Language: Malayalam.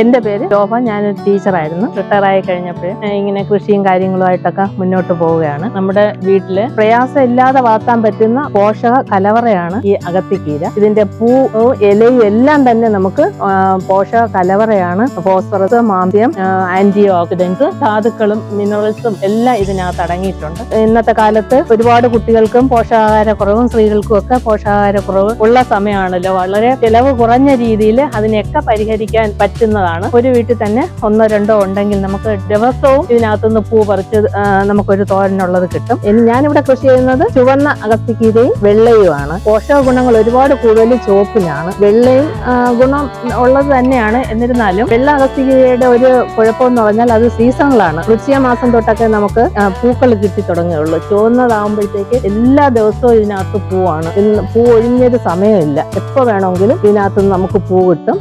എന്റെ പേര് ശോഭ ഞാനൊരു ടീച്ചറായിരുന്നു. റിട്ടയർ ആയി കഴിഞ്ഞപ്പോൾ ഇങ്ങനെ കൃഷിയും കാര്യങ്ങളുമായിട്ടൊക്കെ മുന്നോട്ട് പോവുകയാണ്. നമ്മുടെ വീട്ടിൽ പ്രയാസം ഇല്ലാതെ വളർത്താൻ പറ്റുന്ന പോഷക കലവറയാണ് ഈ അകത്തിക്കീര. ഇതിന്റെ പൂ ഇലയും എല്ലാം തന്നെ നമുക്ക് പോഷക കലവറയാണ്. ഫോസ്ഫറസ് മാന്ദ്യം ആന്റി ഓക്സിഡൻസ് ധാതുക്കളും മിനറൽസും എല്ലാം ഇതിനകത്ത് അടങ്ങിയിട്ടുണ്ട്. ഇന്നത്തെ കാലത്ത് ഒരുപാട് കുട്ടികൾക്കും പോഷകാഹാരക്കുറവും സ്ത്രീകൾക്കും ഒക്കെ പോഷകാഹാരക്കുറവ് ഉള്ള സമയമാണല്ലോ. വളരെ ചിലവ് കുറഞ്ഞ രീതിയിൽ അതിനെയൊക്കെ പരിഹരിക്കാൻ പറ്റുന്നതാണ് ഒരു വീട്ടിൽ തന്നെ ഒന്നോ രണ്ടോ ഉണ്ടെങ്കിൽ നമുക്ക് ദിവസവും ഇതിനകത്തുനിന്ന് പൂ പറിച്ച് നമുക്കൊരു തോരനുള്ളത് കിട്ടും. ഇനി ഞാനിവിടെ കൃഷി ചെയ്യുന്നത് ചുവന്ന അകത്തിക്കീരയും വെള്ളയുമാണ്. പോഷക ഗുണങ്ങൾ ഒരുപാട് കൂടുതൽ ചുവപ്പിലാണ്. വെള്ളയും ഗുണം ഉള്ളത് തന്നെയാണ്. എന്നിരുന്നാലും വെള്ള അകത്തിക്കീരയുടെ ഒരു കുഴപ്പമെന്ന് പറഞ്ഞാൽ അത് സീസണിലാണ്. വൃശ്ചിക മാസം തൊട്ടൊക്കെ നമുക്ക് പൂക്കൾ കിട്ടി തുടങ്ങുകയുള്ളൂ. ചുവന്നതാകുമ്പോഴത്തേക്ക് എല്ലാ ദിവസവും ഇതിനകത്ത് പൂവാണ്. പൂ ഒഴിഞ്ഞൊരു സമയമില്ല. എപ്പോ വേണമെങ്കിലും ഇതിനകത്ത് നമുക്ക് പൂ കിട്ടും.